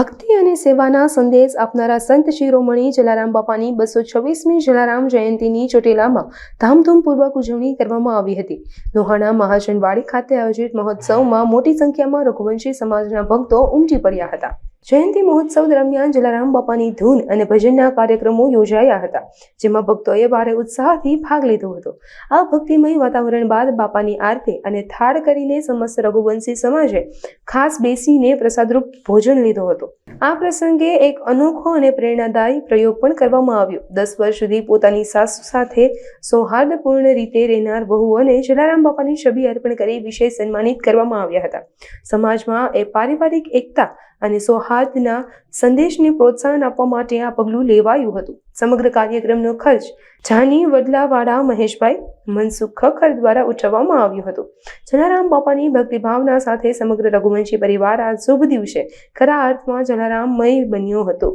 ભક્તિ અને સેવાના સંદેશ આપનારા સંત શિરોમણી જલારામ બાપાની બસો છવ્વીસમી જલારામ જયંતિની ચોટીલામાં ધામધૂમપૂર્વક ઉજવણી કરવામાં આવી હતી. લોહાણા મહાજનવાડી ખાતે આયોજિત મહોત્સવમાં મોટી સંખ્યામાં રઘુવંશી સમાજના ભક્તો ઉમટી પડ્યા હતા. જયંતિ મહોત્સવ દરમિયાન જલારામ બાપાની ધૂન અને ભજનના કાર્યક્રમો યોજાયા હતા, જેમાં ભક્તોએ ભારે ઉત્સાહથી ભાગ લીધો હતો. આ ભક્તિમય વાતાવરણ બાદ બાપાની આરતી અને થાળ કરીને સમસ્ત રઘુવંશી સમાજે ખાસ બેસીને પ્રસાદરૂપ ભોજન લીધો હતો. આ પ્રસંગે એક અનોખો અને પ્રેરણાદાયી પ્રયોગ પણ કરવામાં આવ્યો. દસ વર્ષ સુધી પોતાની સાસુ સાથે સૌહાર્દપૂર્ણ રીતે રહેનાર વહુઓને જલારામ બાપાની છબી અર્પણ કરી વિશેષ સન્માનિત કરવામાં આવ્યા હતા. સમાજમાં એ પારિવારિક એકતા અને સૌહાર્દના સંદેશને પ્રોત્સાહન આપવા માટે આ પગલું લેવાયું હતું. સમગ્ર કાર્યક્રમનો ખર્ચ જાની વડલાવાળા મહેશભાઈ મનસુખ ખખર દ્વારા ઉઠાવવામાં આવ્યું હતું. જલારામ બાપાની ભક્તિભાવના સાથે સમગ્ર રઘુવંશી પરિવાર આ શુભ દિવસે ખરા અર્થમાં જલારામમય બન્યો હતો.